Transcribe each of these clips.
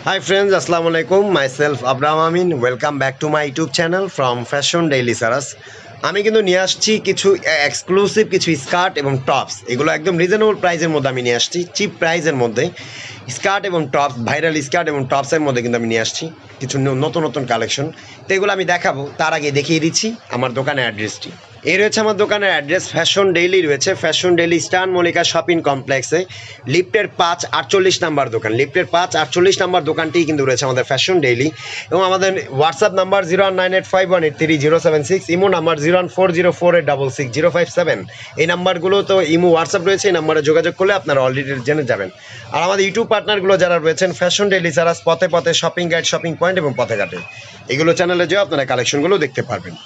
Hi friends, Assalamu alaikum. Myself Abraham Amin. Welcome back to my YouTube channel from fashion daily সারাস আমি কিন্তু নিয়ে আসছি কিছু exclusive কিছু স্কার্ট এবং টপস এগুলো একদম রিজনেবল প্রাইসের মধ্যে আমি নিয়ে আসছি চিপ প্রাইসের মধ্যে। স্কার্ট এবং টপস ভাইরাল স্কার্ট এবং টপসের মধ্যে কিন্তু আমি নিয়ে আসছি কিছু নতুন নতুন কালেকশন তো এগুলো আমি দেখাবো তার আগে দেখিয়ে দিচ্ছি আমার দোকানের অ্যাড্রেসটি এই রয়েছে আমার দোকানের অ্যাড্রেস ফ্যাশন ডেইলি রয়েছে ফ্যাশন ডেইলি স্টান মল্লিকা শপিং কমপ্লেক্সে। লিফটের পাঁচ আটচল্লিশ নাম্বার দোকান লিফটের পাঁচ আটচল্লিশ নাম্বার দোকানটি কিন্তু রয়েছে আমাদের ফ্যাশন ডেইলি এবং আমাদের WhatsApp number zero nine eight five one eight three zero seven six imo number zero one four zero four eight double six zero five seven এই নাম্বারগুলো তো ইমো হোয়াটসঅ্যাপ রয়েছে, এই নাম্বারে যোগাযোগ করলে আপনারা অলরেডি জেনে যাবেন। আর আমাদের ইউটিউব পার্টনারগুলো যারা রয়েছেন ফ্যাশন ডেইলি যারা পথে পথে শপিং গাইড শপিং পয়েন্ট এবং পথে ঘাটে। এগুলো চ্যানেলে যেও আপনারা কালেকশনগুলো দেখতে পারবেন।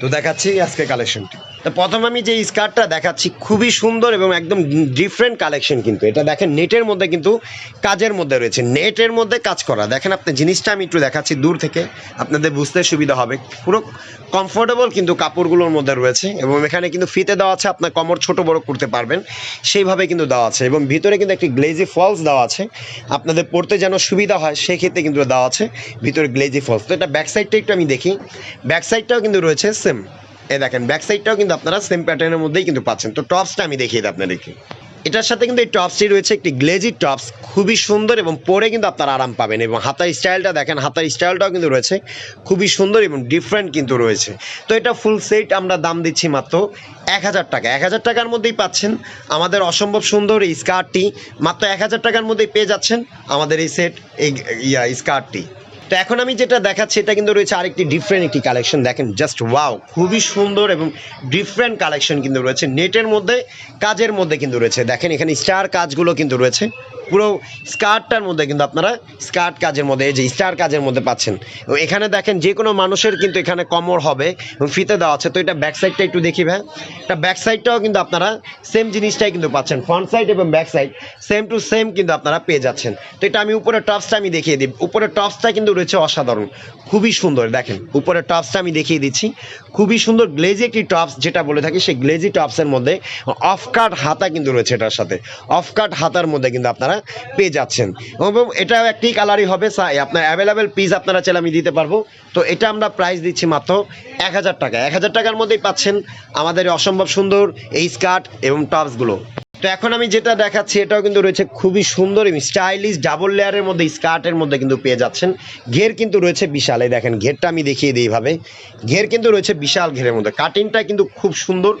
তো দেখাচ্ছি আজকে কালেকশনটি তো প্রথম আমি যে স্কার্টটা দেখাচ্ছি, খুবই সুন্দর এবং একদম ডিফারেন্ট কালেকশন কিন্তু। এটা দেখেন, নেটের মধ্যে কিন্তু কাজের মধ্যে রয়েছে। নেটের মধ্যে কাজ করা। দেখেন আপনি জিনিসটা আমি একটু দেখাচ্ছি দূর থেকে। আপনাদের বুঝতে সুবিধা হবে। পুরো কমফোর্টেবল কিন্তু কাপড়গুলোর মধ্যে রয়েছে এবং এখানে কিন্তু ফিতে দেওয়া আছে, আপনার কমর ছোট বড় করতে পারবেন। সেইভাবে কিন্তু দেওয়া আছে এবং ভিতরে কিন্তু একটি গ্লেজি ফলস দেওয়া আছে। আপনাদের পড়তে যেন সুবিধা হয়, সেক্ষেত্রে কিন্তু দেওয়া আছে ভিতরে গ্লেজি ফলস তো এটা ব্যাক সাইডটা একটু আমি দেখি। ব্যাক সাইডটাও কিন্তু রয়েছে সেম এই দেখেন ব্যাক সাইডটাও কিন্তু আপনারা সেম প্যাটার্নের মধ্যেই কিন্তু পাচ্ছেন। তো টপসটা আমি দেখিয়ে দিই আপনাদেরকে। এটার সাথে কিন্তু এই টপসটি রয়েছে একটি গ্লেজি টপস খুবই সুন্দর এবং পরে কিন্তু আপনারা আরাম পাবেন। এবং হাতার স্টাইলটা দেখেন, হাতার স্টাইলটাও কিন্তু রয়েছে, খুবই সুন্দর এবং ডিফারেন্ট কিন্তু রয়েছে। তো এটা ফুল সেট আমরা দাম দিচ্ছি মাত্র এক হাজার টাকা। এক হাজার টাকার মধ্যেই পাচ্ছেন আমাদের অসম্ভব সুন্দর এই স্কার্টটি মাত্র এক হাজার টাকার মধ্যেই পেয়ে যাচ্ছেন আমাদের এই সেট এই, ইয়া স্কার্টটি তো এখন আমি যেটা দেখাচ্ছি, এটা কিন্তু রয়েছে আরেকটি ডিফারেন্ট একটি কালেকশন দেখেন জাস্ট ওয়াও খুবই সুন্দর এবং ডিফারেন্ট কালেকশন কিন্তু রয়েছে। নেটের মধ্যে, কাজের মধ্যে কিন্তু রয়েছে। দেখেন, এখানে স্টার কাজগুলো কিন্তু রয়েছে। পুরো স্কার্টটার মধ্যে কিন্তু আপনারা স্কার্ট কাজের মধ্যে, এই যে স্টার কাজের মধ্যে পাচ্ছেন। এখানে দেখেন যে কোনো মানুষের কিন্তু এখানে কমর হবে এবং ফিতে দেওয়া আছে। তো এটা ব্যাক সাইডটা একটু দেখি ভাই। এটা ব্যাক সাইডটাও কিন্তু আপনারা সেম জিনিসটাই কিন্তু পাচ্ছেন। ফ্রন্ট সাইড এবং back side same to same কিন্তু আপনারা পেয়ে যাচ্ছেন। তো এটা আমি উপরে টপসটা আমি দেখিয়ে দিই। উপরে টপসটা কিন্তু রয়েছে অসাধারণ। খুবই সুন্দর, দেখেন। উপরে টপসটা আমি দেখিয়ে দিচ্ছি। খুবই সুন্দর গ্লেজি একটি টপস যেটা বলে থাকি, সেই গ্লেজি টপসের মধ্যে অফ কাট হাতা কিন্তু রয়েছে এটার সাথে। অফ কাট হাতার মধ্যে কিন্তু আপনারা পেয়ে যাচ্ছেন। এবং এটাও একটি কালারই হবে আপনার অ্যাভেলেবেল পিস আপনারা চাইলে আমি দিতে পারব। তো এটা আমরা প্রাইস দিচ্ছি মাত্র এক হাজার টাকা। এক হাজার টাকার মধ্যেই পাচ্ছেন আমাদের অসম্ভব সুন্দর এই স্কার্ট এবং টপসগুলো তো এখন আমি যেটা দেখাচ্ছি, এটাও কিন্তু রয়েছে খুবই সুন্দর এবং স্টাইলিশ ডাবল লেয়ারের মধ্যে স্কার্টের মধ্যে কিন্তু পেয়ে যাচ্ছেন। ঘের কিন্তু রয়েছে বিশাল, এই দেখেন, ঘেরটা আমি দেখিয়ে দিই এইভাবে ঘের কিন্তু রয়েছে বিশাল ঘেরের মধ্যে। কাটিংটা কিন্তু খুব সুন্দর।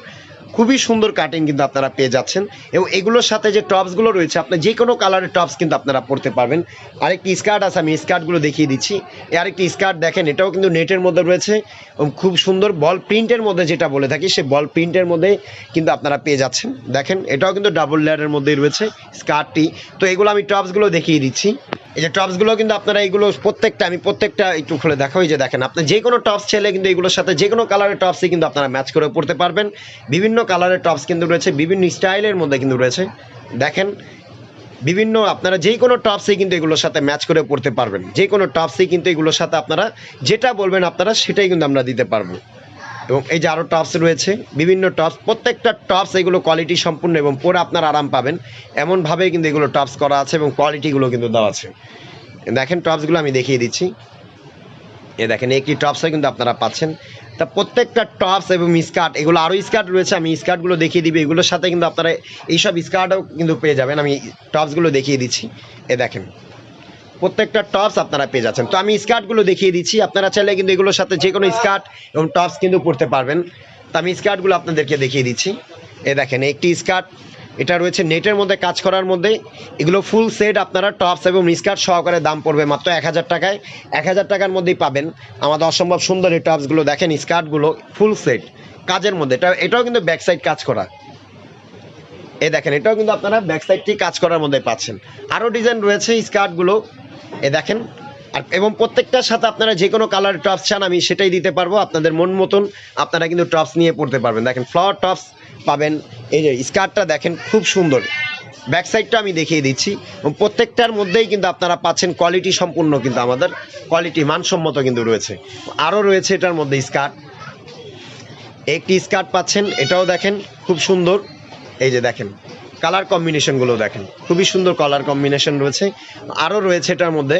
খুবই সুন্দর কাটিং কিন্তু আপনারা পেয়ে যাচ্ছেন। এবং এগুলোর সাথে যে টপসগুলো রয়েছে, আপনি যে কোনো কালারের টপস কিন্তু আপনারা পরতে পারবেন। আরেকটি স্কার্ট আছে, আমি স্কার্টগুলো দেখিয়ে দিচ্ছি। আরেকটি স্কার্ট দেখেন, এটাও কিন্তু নেটের মধ্যে রয়েছে এবং খুব সুন্দর বল প্রিন্টের মধ্যে যেটা বলে থাকি, সে বল প্রিন্টের মধ্যে কিন্তু আপনারা পেয়ে যাচ্ছেন। দেখেন, এটাও কিন্তু ডাবল লেয়ারের মধ্যেই রয়েছে স্কার্টটি তো এগুলো আমি টপসগুলো দেখিয়ে দিচ্ছি। এই যে টপসগুলো কিন্তু আপনারা এগুলো প্রত্যেকটা, আমি প্রত্যেকটা একটু খুলে দেখো এই যে দেখেন, আপনি যে কোনো টপস ছেলে কিন্তু এগুলোর সাথে যে কোনো কালারের টপসই কিন্তু আপনারা ম্যাচ করে পড়তে পারবেন। বিভিন্ন কালারের টপস কিন্তু রয়েছে, বিভিন্ন স্টাইলের মধ্যে কিন্তু রয়েছে। দেখেন, বিভিন্ন আপনারা যে কোনো টপসই কিন্তু এগুলোর সাথে ম্যাচ করে পড়তে পারবেন। যে কোনো টপসই কিন্তু এগুলোর সাথে আপনারা যেটা বলবেন আপনারা সেটাই কিন্তু আমরা দিতে পারব। এবং এই যে আরও টপস রয়েছে, বিভিন্ন টপস প্রত্যেকটা টপস এগুলো কোয়ালিটি সম্পূর্ণ এবং পরে আপনার আরাম পাবেন। এমনভাবেই কিন্তু এগুলো টপস করা আছে এবং কোয়ালিটিগুলো কিন্তু দেওয়া আছে। দেখেন টপসগুলো আমি দেখিয়ে দিচ্ছি। এ দেখেন, একটি টপসও কিন্তু আপনারা পাচ্ছেন। তা প্রত্যেকটা টপস এবং স্কার্ট, এগুলো আরও স্কার্ট রয়েছে, আমি স্কার্টগুলো দেখিয়ে দিবি। এগুলোর সাথে কিন্তু আপনারা এইসব স্কার্টও কিন্তু পেয়ে যাবেন। আমি টপসগুলো দেখিয়ে দিচ্ছি। এ দেখেন প্রত্যেকটা টপস আপনারা পেয়ে যাচ্ছেন। তো আমি স্কার্টগুলো দেখিয়ে দিচ্ছি। আপনারা চাইলে কিন্তু এগুলোর সাথে যে কোনো স্কার্ট এবং টপস কিন্তু পরতে পারবেন। তো আমি স্কার্টগুলো আপনাদেরকে দেখিয়ে দিচ্ছি। এ দেখেন, একটি স্কার্ট এটা রয়েছে নেটের মধ্যে কাজ করার মধ্যে। এগুলো ফুল সেট আপনারা টপস এবং স্কার্ট সহকারে দাম পড়বে মাত্র এক হাজার টাকায়। এক হাজার টাকার মধ্যেই পাবেন। আমাদের অসম্ভব সুন্দর এই টপসগুলো দেখেন স্কার্টগুলো ফুল সেট কাজের মধ্যে। এটা এটাও কিন্তু ব্যাক সাইড কাজ করা। এই দেখেন, এটাও কিন্তু আপনারা ব্যাক সাইডটি কাজ করার মধ্যে পাচ্ছেন। আরও ডিজাইন রয়েছে স্কার্টগুলো এ দেখেন, আর এবং প্রত্যেকটার সাথে আপনারা যে কোনো কালার টপস চান, আমি সেটাই দিতে পারব। আপনাদের মন মতন আপনারা কিন্তু টপস নিয়ে পড়তে পারবেন। দেখেন ফ্লাওয়ার টপস পাবেন। এই যে স্কার্টটা দেখেন, খুব সুন্দর। ব্যাক সাইডটা আমি দেখিয়ে দিচ্ছি। এবং প্রত্যেকটার মধ্যেই কিন্তু আপনারা পাচ্ছেন কোয়ালিটি সম্পূর্ণ কিন্তু আমাদের। কোয়ালিটি মানসম্মত কিন্তু রয়েছে। আরও রয়েছে এটার মধ্যে স্কার্ট একটি স্কার্ট পাচ্ছেন, এটাও দেখেন, খুব সুন্দর। এই যে দেখেন কালার কম্বিনেশনগুলো দেখেন। খুবই সুন্দর কালার কম্বিনেশন রয়েছে। আরও রয়েছে এটার মধ্যে।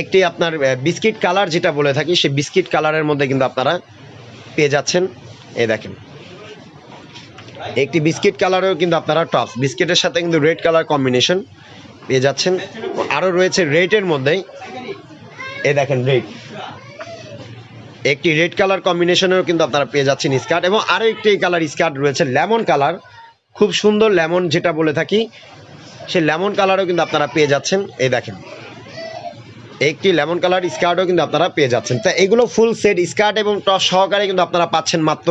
একটি আপনার বিস্কিট কালার যেটা বলে থাকি, সেই বিস্কিট কালারের মধ্যে কিন্তু আপনারা পেয়ে যাচ্ছেন। এ দেখেন। একটি বিস্কিট কালারেও কিন্তু আপনারা টপস বিস্কিটের সাথে কিন্তু রেড কালার কম্বিনেশন পেয়ে যাচ্ছেন। আরও রয়েছে রেডের মধ্যেই এ দেখেন রেড একটি রেড কালার কম্বিনেশনেও কিন্তু আপনারা পেয়ে যাচ্ছেন স্কার্ট। এবং আরও একটি কালার স্কার্ট রয়েছে লেমন কালার খুব সুন্দর লেমন যেটা বলে থাকি সে লেমন কালারও কিন্তু আপনারা পেয়ে যাচ্ছেন। এই দেখেন, একটি লেমন কালার স্কার্টও কিন্তু আপনারা পেয়ে যাচ্ছেন। তা এগুলো ফুল সেট স্কার্ট এবং টপ সহকারে কিন্তু আপনারা পাচ্ছেন মাত্র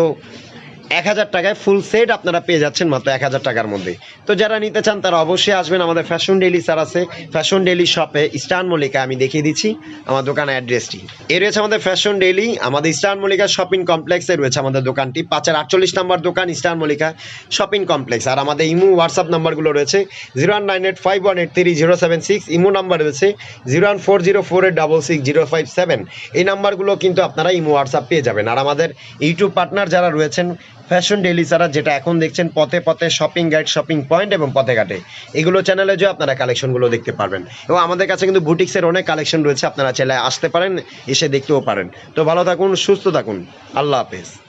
এক হাজার টাকায় ফুল সেট আপনারা পেয়ে যাচ্ছেন মাত্র এক হাজার টাকার মধ্যে। তো যারা নিতে চান, তারা অবশ্যই আসবেন। আমাদের ফ্যাশন ডেলি স্যার আছে। ফ্যাশন ডেলি শপে স্টান মল্লিকা আমি দেখিয়ে দিচ্ছি আমার দোকানের অ্যাড্রেসটি এ রয়েছে আমাদের ফ্যাশন ডেলি আমাদের স্টান মল্লিকা শপিং কমপ্লেক্সে রয়েছে আমাদের দোকানটি। পাঁচের আটচল্লিশ নাম্বার দোকান স্টান মল্লিকা শপিং কমপ্লেক্স আর আমাদের ইমো হোয়াটসঅ্যাপ নাম্বারগুলো রয়েছে zero one nine eight five one eight three zero seven six imo number রয়েছে zero one four zero four eight double six zero five seven এই নাম্বারগুলো কিন্তু আপনারা ইমো হোয়াটসঅ্যাপ পেয়ে যাবেন। আর আমাদের ইউটিউব পার্টনার যারা রয়েছেন ফ্যাশন ডেলি ছাড়া যেটা এখন দেখছেন, পথে পথে শপিং গাইড শপিং পয়েন্ট এবং পথে ঘাটে। এগুলো চ্যানেলে যে আপনারা কালেকশনগুলো দেখতে পারবেন। এবং আমাদের কাছে কিন্তু বুটিক্সের অনেক কালেকশন রয়েছে, আপনারা চ্যানেলে আসতে পারেন, এসে দেখতেও পারেন। তো ভালো থাকুন, সুস্থ থাকুন। আল্লাহ হাফেজ।